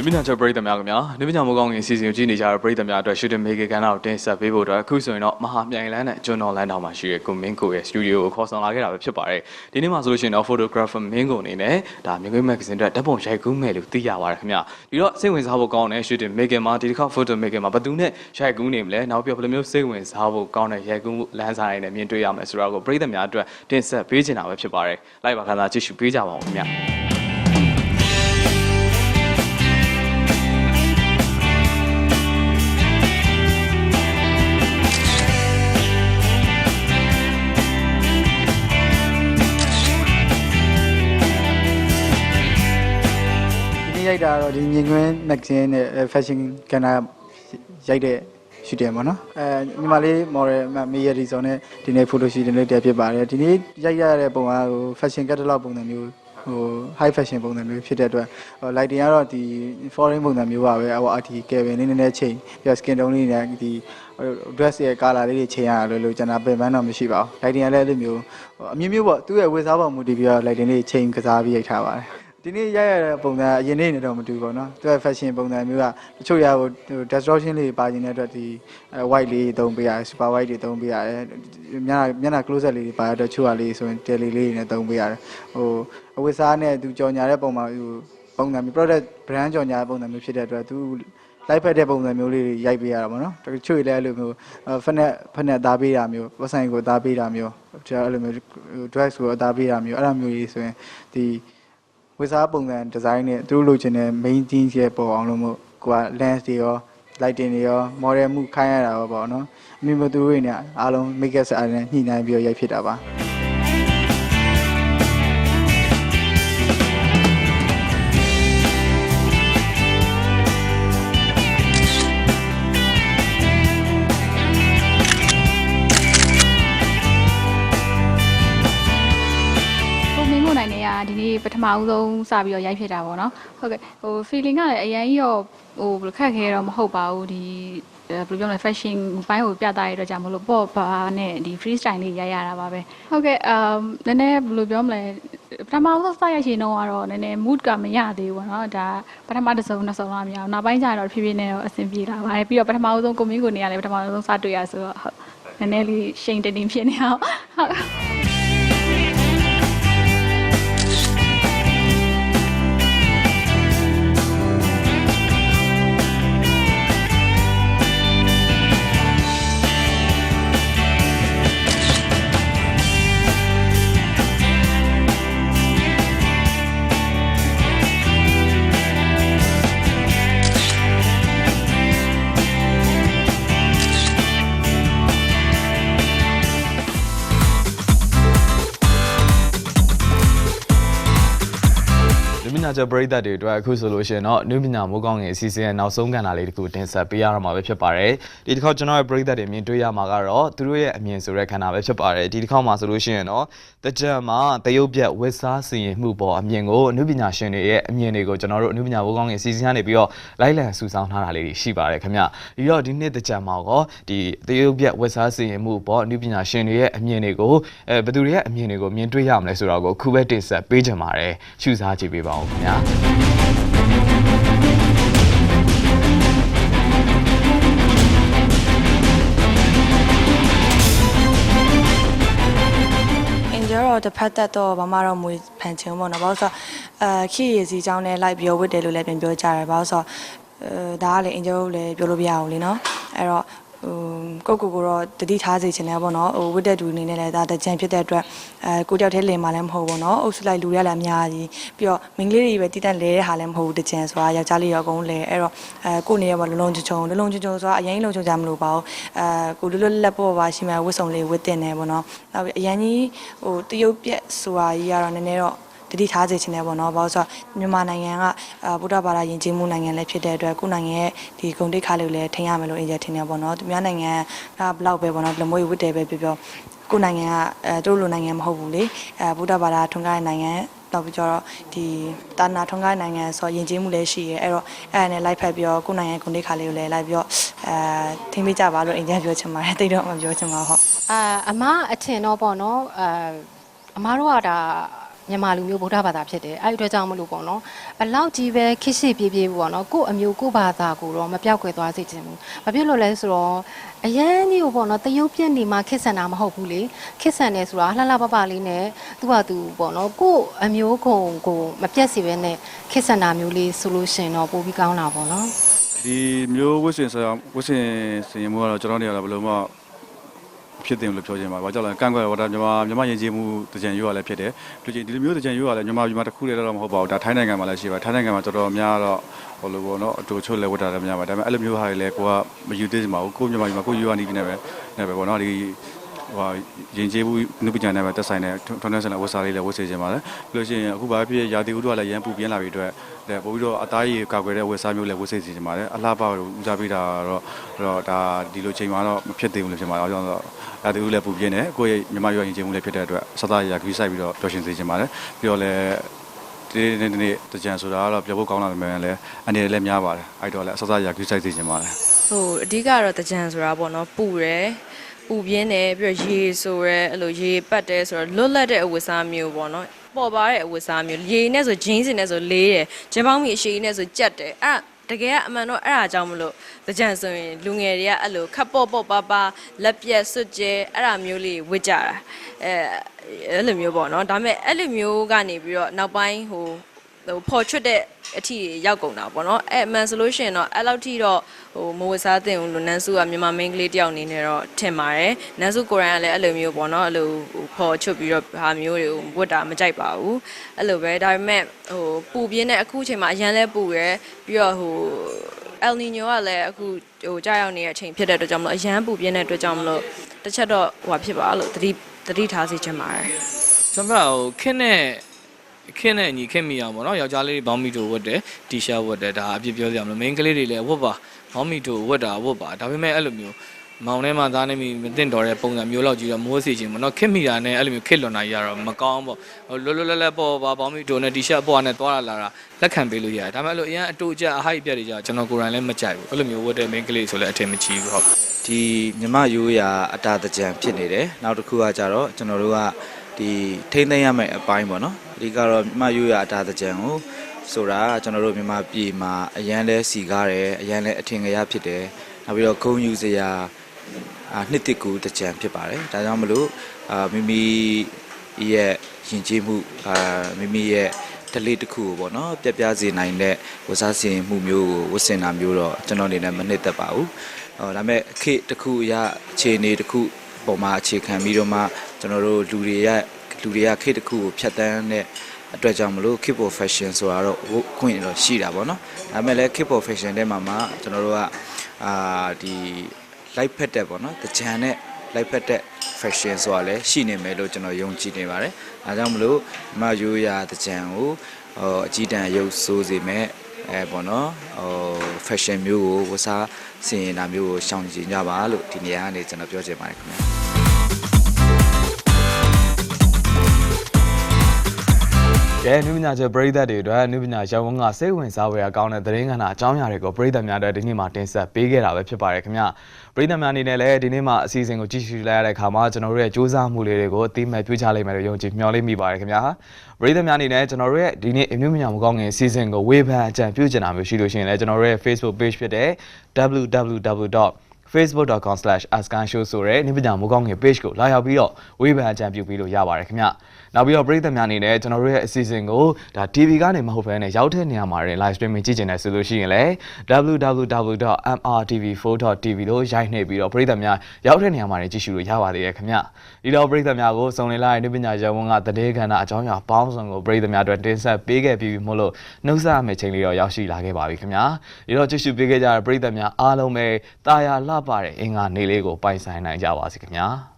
လူမြညာချက်ပရိသတ်များခင်ဗျာလူမြညာမိုးကောင်းငင်စီစဉ်ကိုကြည့်နေကြတဲ့ပရိသတ်များအတွက်ရှူတင်မေဂကန်တော့တင်ဆက်ပေးဖို့အတွက်အခုဆိုရင်တော့မဟာမြိုင်လန်းနဲ့ကျွန်းတော်လန်းတောင်မှာရှိတဲ့ကိုမင်းကိုရဲ့စတူဒီယိုကိုခေါ်ဆောင်လာခဲ့တာပဲဖြစ်ပါတယ်ဒီနေ့မှာဆိုလို့ရှိရင်တော့ photographer မင်းကိုအနေနဲ့ဒါမြင်ကွင်းမဂ္ဂဇင်းအတွက်ဓာတ်ပုံရိုက်ကူးမယ်လို့သိရပါတယ်ခင်ဗျာဒီတော့စိတ်ဝင်စားဖို့ကောင်းတဲ့ရှူတင်မေဂန်မှာဒီတစ်ခါ photo maker မှာဘယ်သူနဲ့ရိုက်ကူးနေမလဲနောက်ပြဘယ်လိုမျိုးစိတ်ဝင်စားဖို့ကောင်းတဲ့ရိုက်ကူးမှုလမ်းစာတွေနဲ့မြင်တွေ့ရမယ်ဆိုတော့ကိုပရိသတ်များအတွက်တင်ဆက်ပေးချင်တာပဲဖြစ်ပါတယ်လိုက်ပါခါသာကြည့်ရှုပေးကြပါဦးခင်ဗျာ င်ကွင်းမဂ္ဂဇင်းနဲ့ fashion ကဏ္ဍရိုက်တဲ့ရှူတင်ပေါ့နော်အဲညီမလေး model မေရီဆိုနဲ့ဒီနေ့ photo shoot လေးတက်ဖြစ်ပါတယ်ဒီနေ့ရိုက်ရတဲ့ပုံကဟို fashion catalog ပုံစံမျိုးဟို high fashion ပုံစံမျိုးဖြစ်တဲ့အတွက်ဟို lighting ကတော့ဒီ foreign ပုံစံမျိုးပါပဲဟို RT cabin လေးနည်းနည်းချိန်ပြီးတော့ skin tone လေးနဲ့ဒီ dress ရဲ့ color လေးတွေချိန်ရလို့လို့ကျွန်တော်ပြင်ပန်းတော့မရှိပါဘူး lighting ကလည်းအဲ့လိုမျိုးဟိုအမျိုးမျိုးပေါ့သူ့ရဲ့ဝေစားပုံမူတည်ပြီးတော့ lighting လေးချိန်ကစားပြီးရိုက်ထားပါတယ် ဒီနေ့ရရတဲ့ပုံစံအရင်နေ့နဲ့တော့မတူဘူးပေါ့နော်သူက fashion ပုံစံမျိုးကတချို့ရဟို distortion လေးပါခြင်းတဲ့အတွက်ဒီအဲ white လေးသုံးပေးရတယ် super white တွေသုံးပေးရတယ်မျက်နှာမျက်နှာ close up လေးတွေပါရတဲ့တချို့ကလေးဆိုရင် tele လေးတွေနဲ့သုံးပေးရတယ်ဟိုအဝတ်စားနဲ့သူကြော်ညာတဲ့ပုံမှာဟိုပုံစံမျိုး product brand ကြော်ညာတဲ့ပုံစံမျိုးဖြစ်တဲ့အတွက်သူလိုက်ဖက်တဲ့ပုံစံမျိုးလေးတွေရိုက်ပေးရတာပေါ့နော်တချို့လည်းအဲ့လိုမျိုးဖက်နဲ့ဖက်နဲ့သားပေးတာမျိုးဝက်ဆိုင်ကိုသားပေးတာမျိုးဒါအဲ့လိုမျိုး dress ကိုသားပေးတာမျိုးအဲ့လိုမျိုးကြီးဆိုရင်ဒီ ဝတ်စားပုံစံဒီဇိုင်းနဲ့သူတို့လိုချင်တဲ့ main theme ရဲ့ပေါ်အောင်လို့မို့ကိုက lens တွေရော lighting တွေရော model မှုခိုင်းရတာရောပေါ့နော်အမိမသူတို့တွေနဲ့အားလုံး make up အားနဲ့ညှိနှိုင်းပြီးတော့ရိုက်ဖြစ်တာပါ ပထမဦးဆုံးစပြီးတော့ရိုက်ဖြစ်တာပေါ့နော်ဟုတ်ကဲ့ဟို feeling ကလည်းအရင်ကြီးတော့ဟိုဘယ်လိုခက်ခဲတော့မဟုတ်ပါဘူးဒီအဲဘယ်လိုပြောမလဲ fashion ဘိုင်းကိုပြသရတဲ့အတွက်ကြောင့်မလို့ပေါ့ပါနဲ့ဒီ free style လေးရိုက်ရတာပါပဲဟုတ်ကဲ့အမ်နည်းနည်းဘယ်လိုပြောမလဲပထမဦးဆုံးစရိုက်ရှင်တော့ကတော့နည်းနည်း mood ကမရသေးဘူးပေါ့နော်ဒါပထမတစ်စုံနှစ်စုံလောက်မရအောင်နောက်ပိုင်းကျတော့ဖြည်းဖြည်းနဲ့တော့အဆင်ပြေလာပါတယ်ပြီးတော့ပထမဦးဆုံးကိုမင်းကိုနေရလည်းပထမဦးဆုံးစတွေ့ရဆိုတော့ဟုတ်နည်းနည်းလေးရှိန်တင်တင်ဖြစ်နေအောင်ဟုတ် လူမြညာချက်ပရိသတ်တွေအတွက်အခုဆိုလို့ရှိရင်တော့လူမြညာမိုးကောင်းငင်အစီအစဉ်ရဲ့နောက်ဆုံးကဏ္ဍလေးတစ်ခုတင်ဆက်ပေးရတော့မှာပဲဖြစ်ပါတယ်ဒီတစ်ခေါက်ကျွန်တော်ရဲ့ပရိသတ်တွေမြင်တွေ့ရမှာကတော့သူတို့ရဲ့အမြင်ဆိုတဲ့ခန္ဓာပဲဖြစ်ပါတယ်ဒီတစ်ခေါက်မှာဆိုလို့ရှိရင်တော့တကြံမှာတရုတ်ပြက်ဝစ်စားစီရင်မှုပေါ်အမြင်ကိုအနုပညာရှင်တွေရဲ့အမြင်တွေကိုကျွန်တော်တို့အနုပညာမိုးကောင်းငင်အစီအစဉ်ကနေပြီးတော့လိုက်လံစူးစောင်းထားတာလေးတွေရှိပါတယ်ခင်ဗျဒီတော့ဒီနေ့တကြံမှာတော့ဒီတရုတ်ပြက်ဝစ်စားစီရင်မှုပေါ်အနုပညာရှင်တွေရဲ့အမြင်တွေကိုအဲဘယ်သူတွေရဲ့အမြင်တွေကိုမြင်တွေ့ရမလဲဆိုတော့ကိုအခုပဲတင်ဆက်ပေးကြပါမယ်ရှုစားကြည့်ပေးပါဦးခင်ဗျာအင်ဂျယ်တော့တစ်ဖက်သက်တော့ဘာမှတော့မွေဖန်ချင်ဘူးပေါ့နော်ဘာလို့လဲဆိုတော့အဲခီရည်စီချောင်းနဲ့လိုက်ပြောဝတ်တယ်လို့လည်းပြန်ပြောကြတယ်ဘာလို့လဲဆိုတော့အဲဒါကလည်းအင်ဂျယ်တို့လည်းပြောလို့မရဘူးလीနော်အဲ့တော့ ဟိုကိုကိုကိုတော့တတိထားစေချင်တယ်ပေါ့နော်ဟိုဝတ်တဲ့သူအနေနဲ့လည်းဒါတကြံဖြစ်တဲ့အတွက်အဲကိုတယောက်တည်းလင်မှလည်းမဟုတ်ဘူးနော်အုပ်စုလိုက်လူရလည်းအများကြီးပြီးတော့မိန်းကလေးတွေပဲတည်တတ်လဲတဲ့ဟာလည်းမဟုတ်ဘူးတကြံဆိုတာယောက်ျားလေးရောအကုန်လဲအဲ့တော့အဲကိုနေရမှာလုံလုံချုံချုံလုံလုံချုံချုံဆိုတာအရင်လုံချုံကြမလို့ပါဘူးအဲကိုလွတ်လွတ်လပ်ပေါ်ပါရှိမှဝတ်စုံလေးဝတ်တင်နေပေါ့နော်နောက်ပြီးအရင်ကြီးဟိုတရုတ်ပြက်ဆိုတာကြီးကတော့နည်းနည်းတော့ တတိထားစေချင်တယ်ပေါ့နော်ဘာလို့ဆိုတော့မြန်မာနိုင်ငံကအာဗုဒ္ဓဘာသာယဉ်ကျေးမှုနိုင်ငံလည်းဖြစ်တဲ့အတွက်ကိုယ့်နိုင်ငံရဲ့ဒီဂုဏ်တိတ်ခါလေးကိုလည်းထင်ရမယ်လို့အင်ဂျယ်ထင်တယ်ပေါ့နော်သူများနိုင်ငံကဘလောက်ပဲပေါ့နော်လမွေးဝတ်တယ်ပဲပြောပြောကိုယ့်နိုင်ငံကအဲတို့လိုနိုင်ငံမဟုတ်ဘူးလေအဲဗုဒ္ဓဘာသာထွန်းကားတဲ့နိုင်ငံတော့ပြီးတော့ဒီတာနာထွန်းကားတဲ့နိုင်ငံဆိုတော့ယဉ်ကျေးမှုလည်းရှိရဲအဲ့တော့အဲ့ဒါနဲ့လိုက်ဖက်ပြီးတော့ကိုယ့်နိုင်ငံဂုဏ်တိတ်ခါလေးကိုလည်းလိုက်ပြီးတော့အဲထင်ပေးကြပါလို့အင်ဂျယ်ပြောချင်ပါတယ်တိတ်တော့မပြောချင်ပါဘူးဟုတ်အာအမအထင်တော့ပေါ့နော်အာအမတို့ကဒါ မြန်မာလူမျိုးဗုဒ္ဓဘာသာဖြစ်တယ်အဲ့ဒီအတွက်ကြောင့်မလို့ပေါ့နော်ဘလောက်ကြီးပဲခစ်ရှိပြေးပြေးပေါ့နော်ကို့အမျိုးကို့ဘာသာကိုတော့မပြောက်ကွယ်သွားစေချင်ဘူးဘာဖြစ်လို့လဲဆိုတော့အရန်ကြီးကိုပေါ့နော်တရုတ်ပြက်နေမှာခစ်ဆန်တာမဟုတ်ဘူးလေခစ်ဆန်တယ်ဆိုတာလှလှပပလေးနဲ့သူ့ဟာသူပေါ့နော်ကို့အမျိုးကုံကိုမပြတ်စီပဲနဲ့ခစ်ဆန်တာမျိုးလေးဆိုလို့ရှရင်တော့ပိုပြီးကောင်းတာပေါ့နော်ဒီမျိုးဝစ်စင်ဆိုဝစ်စင်စင်မှုကတော့ကျွန်တော်တို့ကတော့ဘယ်လိုမှ ဖြစ်တယ်လို့ပြောချင်ပါဘာကြောင့်လဲကန့်ကွက်တော့မြန်မာမြန်မာယဉ်ကျေးမှုတကြံရိုးရလည်းဖြစ်တယ်လူချင်းဒီလိုမျိုးတကြံရိုးရလည်းမြန်မာပြည်မှာတစ်ခုတည်းတော့မဟုတ်ပါဘူးဒါထိုင်းနိုင်ငံမှာလည်းရှိပါထိုင်းနိုင်ငံမှာတော်တော်များတော့ဟိုလိုပေါ့နော်အတူချို့လည်းဝတ်တာလည်းများပါဒါပေမဲ့အဲ့လိုမျိုးဟာတွေလည်းကိုကမယူသေးချင်ပါဘူးကိုမြန်မာပြည်မှာကိုယူရနေပြီနဲ့ပဲနဲ့ပဲပေါ့နော်ဒီ ဟိုရင်ကျေးဘူးနုပညာနဲ့ပဲတက်ဆိုင်တဲ့ထွန်းထွန်းဆန်တဲ့ဝတ်စားလေးလည်းဝတ်စေချင်ပါတယ်ပြီးလို့ရှိရင်အခုဘာဖြစ်ရာသီဥတုကလည်းရမ်းပူပြင်းလာပြီအတွက်တဲ့ပို့ပြီးတော့အသားရည်ကာကွယ်တဲ့ဝတ်စားမျိုးလည်းဝတ်စေချင်ပါတယ်အလှပကိုဦးစားပေးတာတော့တော့ဒါဒီလိုချိန်မှာတော့မဖြစ်သေးဘူးလို့ဖြစ်ပါတယ်အဲကြောင့်တော့ရာသီဥတုလည်းပူပြင်းတယ်ကိုယ့်ရဲ့မြန်မာရွာရင်ကျေးမှုလည်းဖြစ်တဲ့အတွက်စသားရခီးဆိုင်ပြီးတော့ပျော်ရွှင်စေချင်ပါတယ်ပြီးတော့လည်းဒီနေ့ဒီနေ့တကြံဆိုတာကတော့ပြောဖို့ကောင်းလာတယ်မယ်လည်းအနေနဲ့လည်းများပါတယ်အဲ့တော့လည်းစသားရခီးဆိုင်စေချင်ပါတယ်ဟိုအဓိကတော့တကြံဆိုတာပေါ့နော်ပူတယ် ပူပြင်းတယ်ပြီးတော့ရေဆိုရဲအဲ့လိုရေပတ်တယ်ဆိုတော့လွတ်လပ်တဲ့အဝတ်စားမျိုးပေါ့နော်ပေါ်ပါတဲ့အဝတ်စားမျိုးရေနဲ့ဆိုဂျင်းစင်နဲ့ဆိုလေးတယ်ဂျင်းပေါင်းမီအရှိနဲ့ဆိုကြက်တယ်အဲ့ဒါတကယ်ကအမှန်တော့အဲ့ဒါကြောင့်မလို့တကြံဆိုရင်လူငယ်တွေကအဲ့လိုခပ်ပေါ့ပေါ့ပါပါလက်ပြက်စွတ်ကျဲအဲ့ဒါမျိုးလေးဝစ်ကြတာအဲအဲ့လိုမျိုးပေါ့နော်ဒါပေမဲ့အဲ့လိုမျိုးကနေပြီးတော့နောက်ပိုင်းဟို ဟိုပေါ်ချွတ်တဲ့အထီရောက်ကုန်တာပေါ့နော်အဲ့အမှန်ဆိုလို့ရှိရင်တော့အဲ့လောက်ထိတော့ဟိုမဝတ်စားသင့်ဘူးလို့နန်းစုကမြန်မာမင်းကလေးတယောက်အနေနဲ့တော့ထင်ပါတယ်နန်းစုကိုရိုင်းကလည်းအဲ့လိုမျိုးပေါ့နော်အဲ့လိုဟိုပေါ်ချွတ်ပြီးတော့ဟာမျိုးတွေကိုဝတ်တာမကြိုက်ပါဘူးအဲ့လိုပဲဒါပေမဲ့ဟိုပူပြင်းတဲ့အခုချိန်မှာအရန်လဲပူရယ်ပြီးတော့ဟို El Niño ကလည်းအခုဟိုကြာရောက်နေတဲ့အချိန်ဖြစ်တဲ့အတွက်ကြောင့်မလို့အရန်ပူပြင်းတဲ့အတွက်ကြောင့်မလို့တစ်ချက်တော့ဟိုဖြစ်ပါလို့သတိသတိထားစီချင်ပါတယ်ကျွန်တော်ဟိုခင်းနဲ့ ခင်းနဲ့ညီခင်းမိအောင်ပေါ့နော်ယောက်ျားလေးတွေဘောင်းမီတိုဝတ်တယ်တီရှပ်ဝတ်တယ်ဒါအပြစ်ပြောစရာမလိုမိန်းကလေးတွေလည်းဝတ်ပါဘောင်းမီတိုဝတ်တာဝတ်ပါဒါပေမဲ့အဲ့လိုမျိုးမောင်ထဲမှာသားနေမိမတင်တော်တဲ့ပုံစံမျိုးလောက်ကြီးတော့မိုးစီခြင်းပေါ့နော်ခစ်မိတာနဲ့အဲ့လိုမျိုးခစ်လွန်တာကြီးကတော့မကောင်းပေါ့ဟိုလွတ်လွတ်လပ်လပ်ပေါ့ပါဘောင်းမီတိုနဲ့တီရှပ်ပေါ့နဲ့သွားလာလာတာလက်ခံပေးလို့ရတယ်ဒါပေမဲ့အဲ့လိုအရင်အတူအကျအဟိုက်ပြက်တွေကြကျွန်တော်ကိုယ်တိုင်လည်းမကြိုက်ဘူးအဲ့လိုမျိုးဝတ်တဲ့မိန်းကလေးဆိုလည်းအထင်မကြီးဘူးဟုတ်ဒီမြမရိုးရာအတာတကြံဖြစ်နေတယ်နောက်တစ်ခုကကြတော့ကျွန်တော်တို့က ဒီထိမ့်သိမ်းရမယ့်အပိုင်းပေါ့နော်အဓိကတော့မြမရိုးရာအတာတကြံကိုဆိုတာကျွန်တော်တို့မြန်မာပြည်မှာအရန်လဲစီကားတယ်အရန်လဲအထင်ကြီးဖြစ်တယ်နောက်ပြီးတော့ဂုံယူစရာအာနှစ်တစ်ကူတကြံဖြစ်ပါတယ်ဒါကြောင့်မလို့အာမိမိရဲ့ယဉ်ကျေးမှုအာမိမိရဲ့တလေးတစ်ခုကိုပေါ့နော်ပြပြစေနိုင်တဲ့ဝစားစင်မှုမျိုးကိုဝတ်ဆင်တာမျိုးတော့ကျွန်တော်အနေနဲ့မနှစ်သက်ပါဘူးဟောဒါပေမဲ့ခေတ်တစ်ခုအရအခြေအနေတစ်ခု ပေါ်မှာအခြေခံပြီးတော့မှကျွန်တော်တို့လူတွေရဲ့လူတွေကခေတ်တစ်ခုကိုဖြတ်တန်းတဲ့အတွက်ကြောင့်မလို့ keep of fashion ဆိုတာတော့ဝတ်ခွင့်တော့ရှိတာပေါ့နော်ဒါပေမဲ့လည်း keep of fashion ထဲမှာမှကျွန်တော်တို့ကအာဒီ light ဖက်တဲ့ပေါ့နော်တကြံနဲ့ light ဖက်တဲ့ fashion ဆိုတာလည်းရှိနေမယ်လို့ကျွန်တော်ယုံကြည်နေပါတယ်ဒါကြောင့်မလို့မရိုးရာတကြံကိုဟောအကြီးတန်းရုပ်ဆိုးစေမဲ့ အဲပေါ့နော်ဟို fashion မျိုးကိုဝတ်စားဆင်ရင်တာမျိုးကိုရှောင်ကြဉ်ကြပါလို့ဒီနေရာကနေကျွန်တော်ပြောချင်ပါတယ်ခင်ဗျာ ကဲနုပညာချက်ပရိသတ်တွေအတွက်နုပညာရပ်ဝန်းကစိတ်ဝင်စားဖွယ်ကောင်းတဲ့သတင်းကဏ္ဍအကြောင်းအရာတွေကိုပရိသတ်များအတွက်ဒီနေ့မှာတင်ဆက်ပေးခဲ့တာပဲဖြစ်ပါတယ်ခင်ဗျပရိသတ်များအနေနဲ့လည်းဒီနေ့မှာအစီအစဉ်ကိုကြည့်ရှုလိုက်ရတဲ့အခါမှာကျွန်တော်တို့ရဲ့စူးစမ်းမှုလေးတွေကိုအသိမဲ့ပြုချလိုက်မယ်လို့ယုံကြည်မျှော်လင့်မိပါတယ်ခင်ဗျာပရိသတ်များအနေနဲ့ကျွန်တော်တို့ရဲ့ဒီနေ့အမျိုးမြညာမကောင်းငင်အစီအစဉ်ကိုဝေဖန်အကြံပြုချင်တာမျိုးရှိလို့ရှိရင်လည်းကျွန်တော်တို့ရဲ့ Facebook page ဖြစ်တဲ့ www. facebook.com/askanshow ဆိုတဲ့နိပညာမိုးကောင်းငယ် page ကိုလာရောက်ပြီးတော့ဝေဖန်အကြံပြုပြီးလို့ရပါတယ်ခင်ဗျ။နောက်ပြီးတော့ပရိသတ်များအနေနဲ့ကျွန်တော်တို့ရဲ့အစီအစဉ်ကိုဒါ TV ကနေမဟုတ်ဘဲနဲ့ရောက်တဲ့နေရာမှာလည်း live streaming ကြည့်ချင်တယ်ဆိုလို့ရှိရင်လည်း www.mrtv4.tv လို့ရိုက်နှိပ်ပြီးတော့ပရိသတ်များရောက်တဲ့နေရာမှာလည်းကြည့်ရှုလို့ရပါသေးတယ်ခင်ဗျ။ဒီတော့ပရိသတ်များကိုစုံလင်လာတဲ့နိပညာရပ်ဝန်းကတည်ခန္ဓာအကြောင်းအရာပေါင်းစုံကိုပရိသတ်များအတွက်တင်ဆက်ပေးခဲ့ပြီးမို့လို့နှုတ်ဆက်ရမယ့်ချိန်လေးတော့ရောက်ရှိလာခဲ့ပါပြီခင်ဗျာ။ဒီတော့ကြည့်ရှုပေးခဲ့ကြတဲ့ပရိသတ်များအားလုံးပဲတာယာလှပတဲ့အင်္ဂါနေလေးကိုပိုင်ဆိုင်နိုင်ကြပါစေခင်ဗျာ။